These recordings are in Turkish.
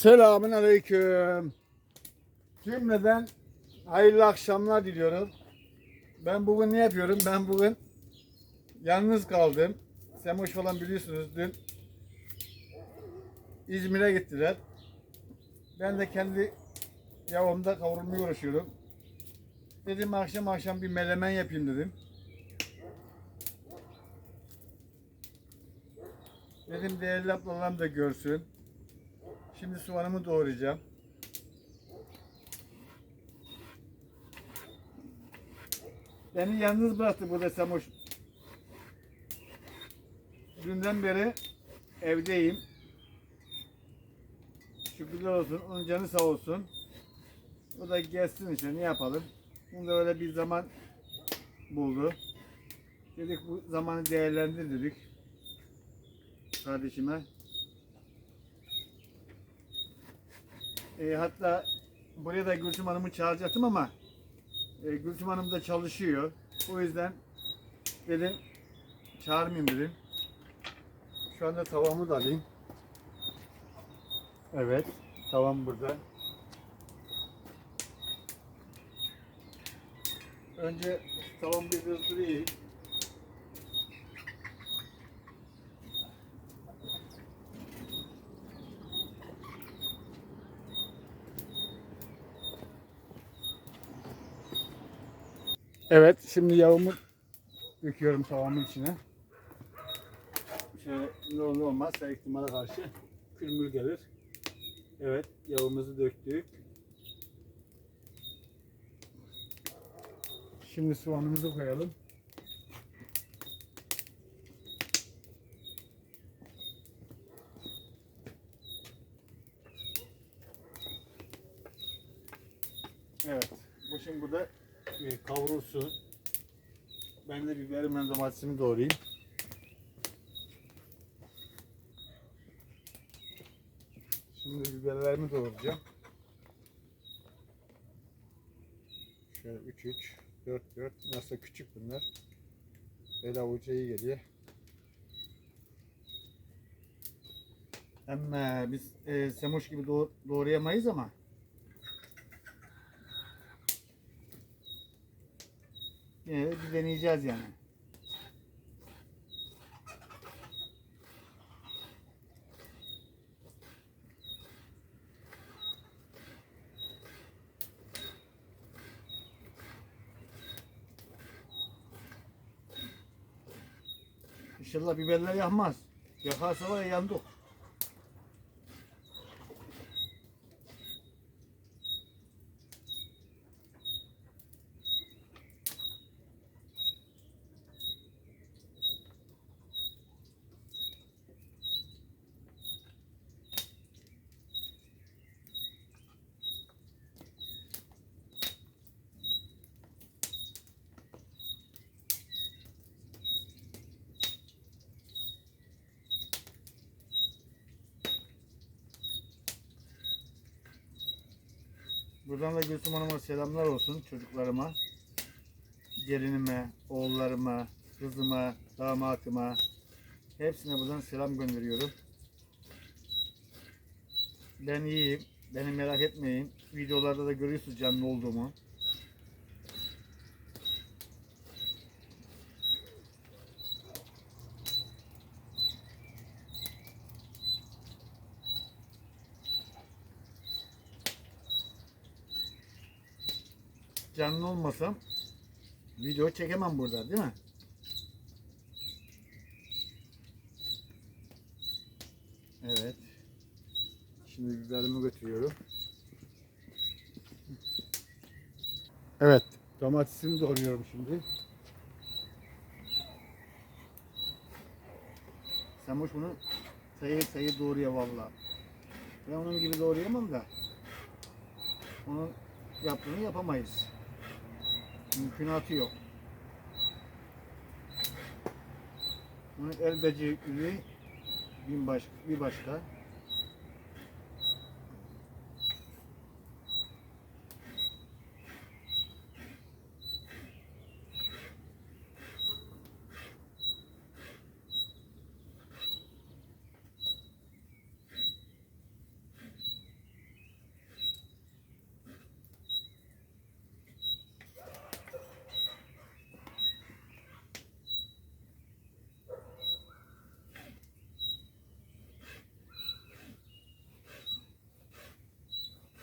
Selamun Aleyküm. Cümleden hayırlı akşamlar diliyorum. Ben bugün ne yapıyorum? Ben bugün yalnız kaldım. Semoş falan biliyorsunuz dün İzmir'e gittiler. Ben de kendi yavumda kavrulmaya uğraşıyorum. Dedim akşam akşam bir melemen yapayım dedim. Dedim değerli ablalarım da görsün. Şimdi soğanımı doğrayacağım. Beni yalnız bıraktı burada Samoş. Dünden beri evdeyim. Şükürler olsun. Onun canı sağ olsun. O da gelsin işte ne yapalım. Bunda öyle bir zaman buldu. Dedik bu zamanı değerlendir dedik. Kardeşime. E, hatta buraya da Gülsüm Hanım'ı çağıracaktım ama e, Gülsüm Hanım da çalışıyor. O yüzden dedim çağırmayayım dedim. Şu anda tavamı da alayım. Evet, tavam burada. Önce tavamı bir ızdırayım. Evet, şimdi yağımı döküyorum tavamın içine. Şöyle ne olur olmaz her ihtimale karşı külmür gelir. Evet, yağımızı döktük. Şimdi soğanımızı koyalım. Evet, bu şimdi burada kavrulsun. Ben de biberimle domatesimi doğrayayım. Şimdi biberlerimi doğrayacağım. Şöyle 3 3 4 4 nasıl küçük bunlar. El avuca iyi geliyor. Ama biz e, semoş gibi doğ- doğrayamayız ama De bir deneyeceğiz yani. İnşallah biberler yanmaz. Yakarsa var ya yandık. Buradan da Gülsüm Hanım'a selamlar olsun çocuklarıma. Gelinime, oğullarıma, kızıma, damatıma. Hepsine buradan selam gönderiyorum. Ben iyiyim. Beni merak etmeyin. Videolarda da görüyorsunuz canlı olduğumu. Canlı olmasam video çekemem burada değil mi? Evet. Şimdi biberimi götürüyorum. Evet. Domatesimi doğruyorum şimdi. Samuş bunu sayı sayı doğruyor valla. Ben onun gibi doğrayamam da. Onun yaptığını yapamayız. Mümkünatı yok. Bunun el becerikli bir başka,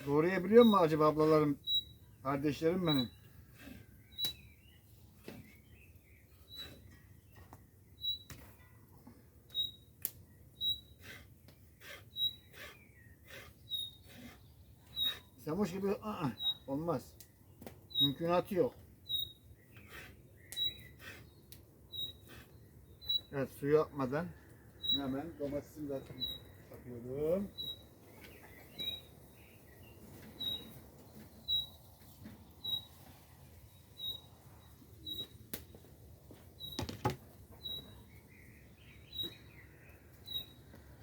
Doğrayabiliyor mu acaba ablalarım, kardeşlerim benim? Samuş gibi ı-ı, olmaz. Mümkünatı yok. Evet suyu atmadan hemen domatesimi de atıyorum.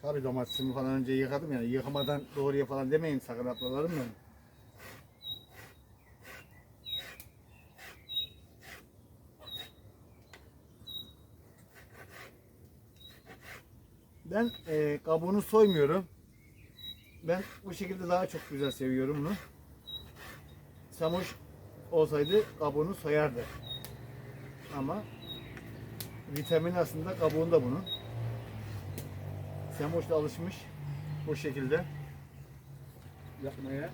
Tabii domatesimi falan önce yıkadım yani yıkamadan doğruya falan demeyin sakın ablalarım benim. Ben e, kabuğunu soymuyorum. Ben bu şekilde daha çok güzel seviyorum bunu. Samuş olsaydı kabuğunu soyardı. Ama vitamin aslında kabuğunda bunun. Samuş da alışmış bu şekilde yapmaya.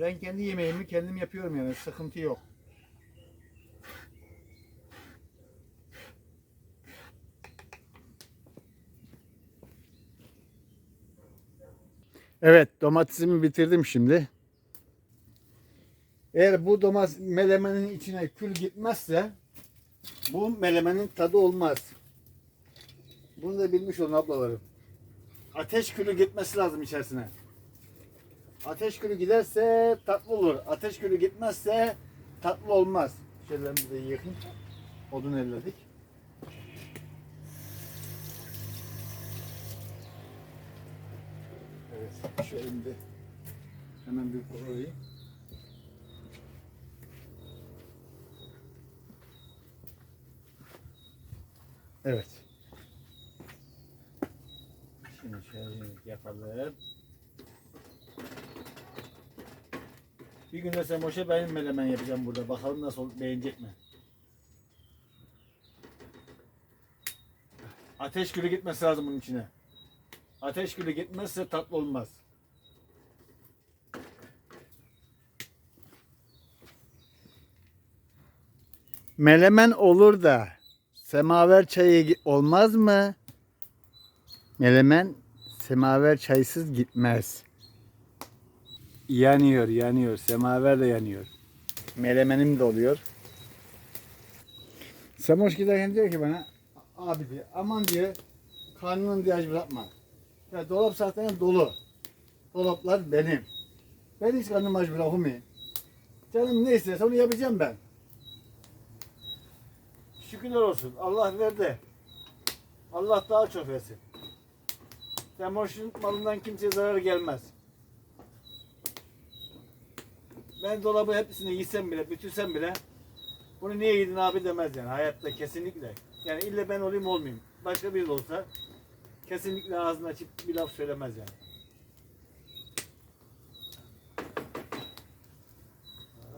Ben kendi yemeğimi kendim yapıyorum yani sıkıntı yok. Evet domatesimi bitirdim şimdi. Eğer bu domates melemenin içine kül gitmezse bu melemenin tadı olmaz. Bunu da bilmiş olun ablalarım. Ateş külü gitmesi lazım içerisine. Ateş külü giderse tatlı olur. Ateş külü gitmezse tatlı olmaz. Şöyle de yakın. Odun elledik. Evet. De hemen bir koyayım. Evet. Şimdi şöyle yapalım. Bir gün de sen boşa benim melemen yapacağım burada. Bakalım nasıl beğenecek mi? Ateş gülü gitmesi lazım bunun içine. Ateş gülü gitmezse tatlı olmaz. Melemen olur da semaver çayı olmaz mı? Melemen semaver çaysız gitmez. Yanıyor, yanıyor. Semaver de yanıyor. Melemenim de oluyor. Samoş giderken diyor ki bana, abi diyor, aman diyor, karnının diye aç bırakma. Ya dolap zaten dolu. Dolaplar benim. Ben hiç karnım aç bırakmayayım. Canım ne isterse onu yapacağım ben. Şükürler olsun. Allah verdi. Allah daha çok versin. Samoş'un malından kimseye zarar gelmez. Ben dolabı hepsini yesem bile, bütürsem bile bunu niye yedin abi demez yani hayatta kesinlikle. Yani illa ben olayım olmayayım. Başka biri olsa kesinlikle ağzını açıp bir laf söylemez yani.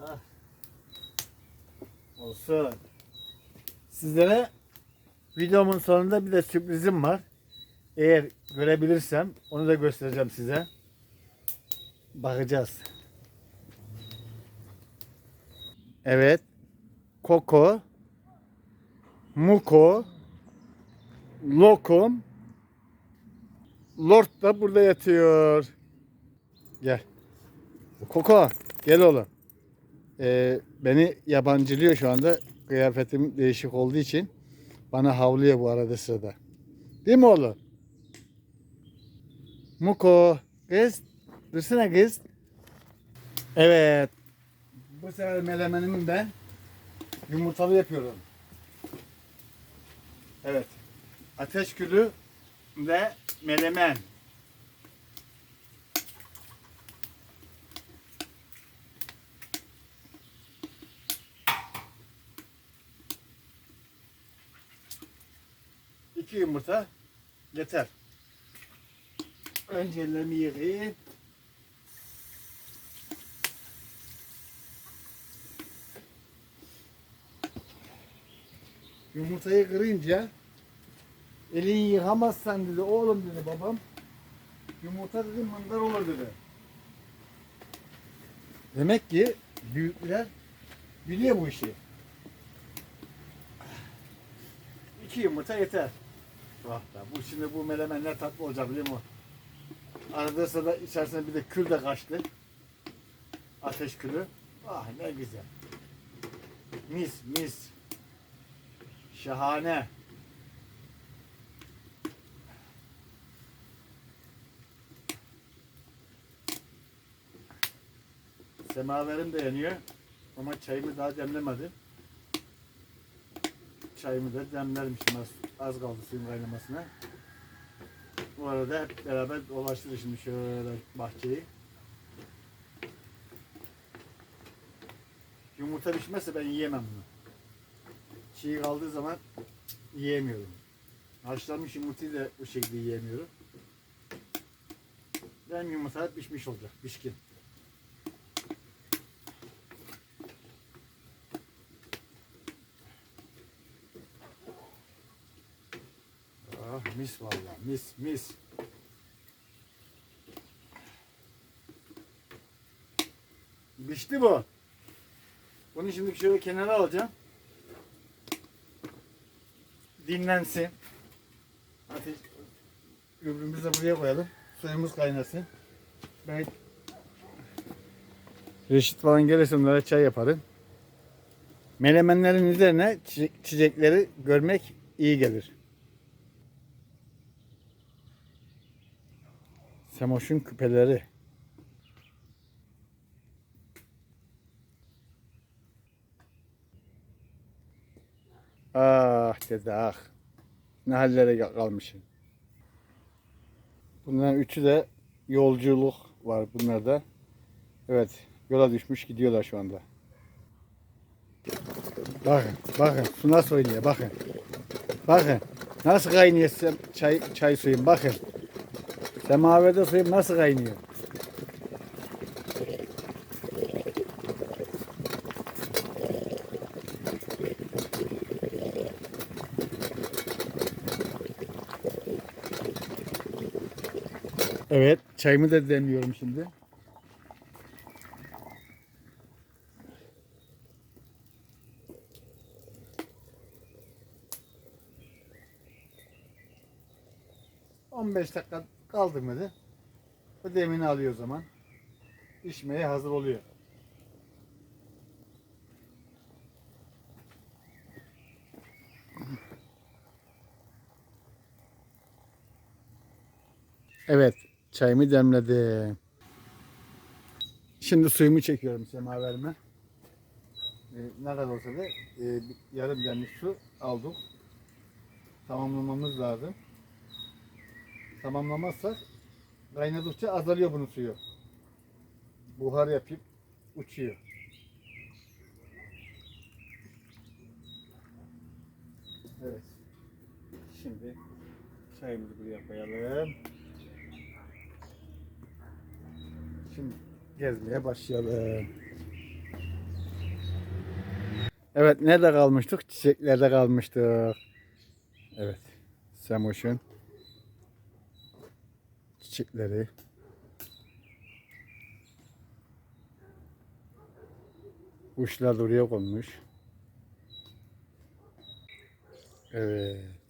Ah. Olsun. Sizlere videomun sonunda bir de sürprizim var. Eğer görebilirsem onu da göstereceğim size. Bakacağız. Evet. Koko. Muko. Lokum. Lord da burada yatıyor. Gel. Koko. Gel oğlum. Ee, beni yabancılıyor şu anda. Kıyafetim değişik olduğu için. Bana havlıyor bu arada sırada. Değil mi oğlum? Muko. Kız. Dursana kız. Evet. Bu sefer melemenimi ben yumurtalı yapıyorum. Evet. Ateş gülü ve melemen. İki yumurta yeter. Önce ellerimi yıkayayım. Yumurtayı kırınca elini yıkamazsan dedi oğlum dedi babam. Yumurta dedi mındar olur dedi. Demek ki büyükler biliyor bu işi. İki yumurta yeter. Vah be, bu şimdi bu melemenler tatlı olacak biliyor musun? Arada sırada içerisine bir de kül de kaçtı. Ateş külü. Ah ne güzel. Mis mis. Şahane. Semaverim de yanıyor. Ama çayımı daha demlemedim. Çayımı da demlermişim az, az kaldı suyun kaynamasına. Bu arada hep beraber dolaştırır şimdi şöyle bahçeyi. Yumurta pişmezse ben yiyemem bunu. Çiğ kaldığı zaman yiyemiyorum. Haşlanmış yumurtayı da bu şekilde yiyemiyorum. Benim yumurta pişmiş olacak, pişkin. Ah mis vallahi mis mis. Pişti bu. Bunu şimdi şöyle kenara alacağım. Dinlensin. Ateş gübremizi de buraya koyalım. Suyumuz kaynasın. Ben Reşit falan gelirse onlara çay yaparım. Melemenlerin üzerine çiçek- çiçekleri görmek iyi gelir. Semoş'un küpeleri. Ah dede ah. Ne hallere kalmışım. Bunların üçü de yolculuk var bunlarda. Evet yola düşmüş gidiyorlar şu anda. Bakın bakın su nasıl oynuyor bakın. Bakın nasıl kaynıyor çay, çay suyum bakın. Semaverde suyum nasıl kaynıyor. Evet, çayımı da demliyorum şimdi. On beş dakika kaldı mıydı? Bu demini alıyor o zaman. İçmeye hazır oluyor. Evet, çayımı demledim. Şimdi suyumu çekiyorum semaverime. Ee, ne kadar olsa da e, yarım demlik su aldık. Tamamlamamız lazım. Tamamlamazsak kaynadıkça azalıyor bunun suyu. Buhar yapıp uçuyor. Evet. Şimdi çayımızı buraya koyalım. Şimdi gezmeye başlayalım. Evet nerede kalmıştık? Çiçeklerde kalmıştık. Evet. Semoş'un çiçekleri. Kuşlar da oraya konmuş. Evet.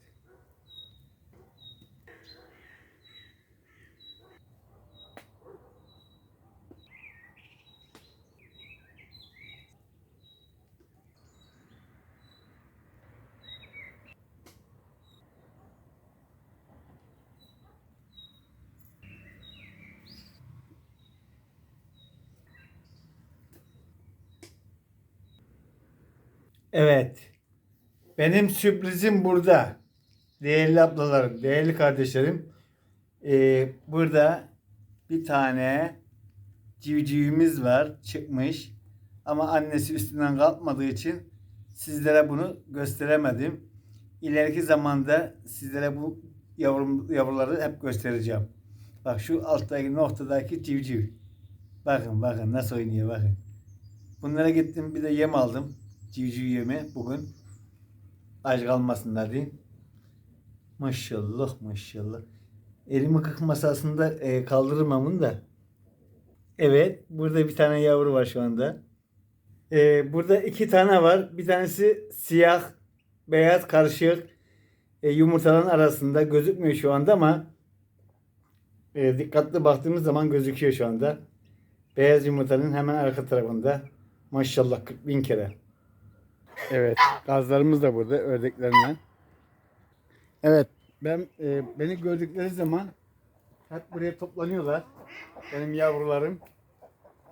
Evet. Benim sürprizim burada. Değerli ablalarım, değerli kardeşlerim. Ee, burada bir tane civcivimiz var çıkmış. Ama annesi üstünden kalkmadığı için sizlere bunu gösteremedim. ileriki zamanda sizlere bu yavrum, yavruları hep göstereceğim. Bak şu alttaki noktadaki civciv. Bakın bakın nasıl oynuyor bakın. Bunlara gittim bir de yem aldım. Civciv yemi bugün. Aç kalmasınlar diye. Maşallah maşallah. Elimi kık masasında e, kaldırırım bunu da. Evet burada bir tane yavru var şu anda. E, burada iki tane var. Bir tanesi siyah beyaz karışık e, yumurtaların arasında gözükmüyor şu anda ama e, dikkatli baktığımız zaman gözüküyor şu anda. Beyaz yumurtanın hemen arka tarafında. Maşallah 40 bin kere. Evet, gazlarımız da burada ördeklerimden. Evet, ben e, beni gördükleri zaman hep buraya toplanıyorlar. Benim yavrularım,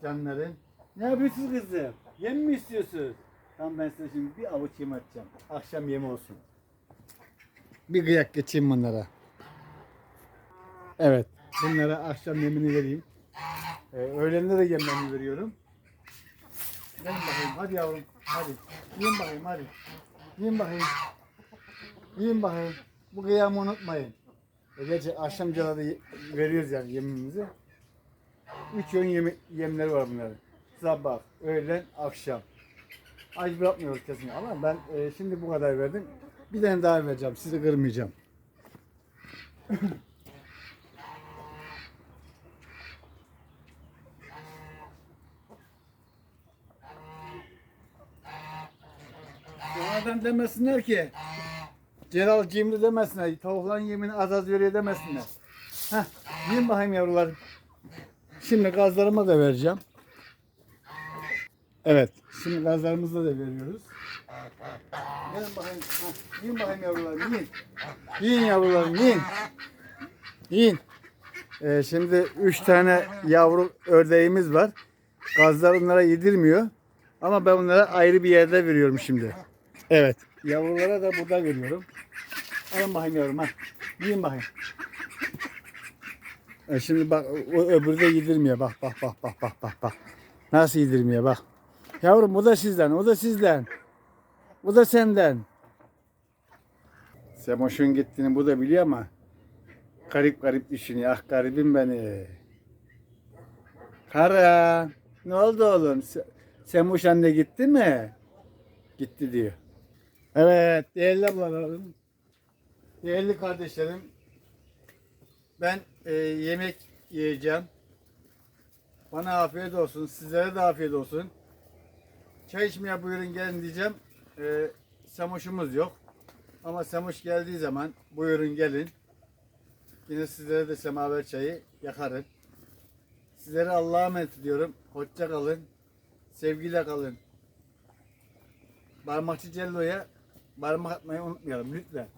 canlarım. Ne yapıyorsunuz kızım? Yem mi istiyorsun? Tamam ben size şimdi bir avuç yem atacağım. Akşam yemi olsun. Bir kıyak geçeyim bunlara. Evet, bunlara akşam yemini vereyim. Ee, öğlende de yemlerini veriyorum. Gelin bakayım, hadi yavrum, hadi. Yiyin bakayım, hadi. Yiyin bakayım. Yiyin bakayım. Bu kıyamı unutmayın. E, gerçi akşamcıda da veriyoruz yani yemimizi. Üç öğün yemi, yemleri var bunların. Sabah, öğlen, akşam. Aç bırakmıyoruz kesinlikle ama ben e, şimdi bu kadar verdim. Bir tane daha vereceğim. Sizi kırmayacağım. Sonradan demesinler ki Celal cimri demesinler. Tavukların yemini az az veriyor demesinler. Heh, yiyin bakayım yavrular. Şimdi gazlarıma da vereceğim. Evet. Şimdi gazlarımızı da veriyoruz. Gelin bakayım. Yiyin bakayım yavrularım. Yiyin. Yiyin yavrularım. Yiyin. Yiyin. Ee, şimdi üç tane yavru ördeğimiz var. Gazlar onlara yedirmiyor. Ama ben onlara ayrı bir yerde veriyorum şimdi. Evet. Yavrulara da burada veriyorum. Alın bakayım yavrum ha. Yiyin bakayım. E şimdi bak o öbürü de yedirmiyor. Bak bak bak bak bak bak bak. Nasıl yedirmiyor bak. Yavrum o da sizden, o da sizden. Bu da senden. Semoş'un gittiğini bu da biliyor ama garip garip düşünüyor. Ah garibim beni. Kara. Ne oldu oğlum? Se- Semoş anne gitti mi? Gitti diyor. Evet değerli ablalarım. Değerli kardeşlerim. Ben e, yemek yiyeceğim. Bana afiyet olsun. Sizlere de afiyet olsun. Çay içmeye buyurun gelin diyeceğim. E, Semoş'umuz yok. Ama Semoş geldiği zaman buyurun gelin. Yine sizlere de semaver çayı yakarım. Sizlere Allah'a emanet ediyorum. Hoşça kalın. Sevgiyle kalın. Parmakçı Cello'ya parmak atmayı unutmayalım lütfen.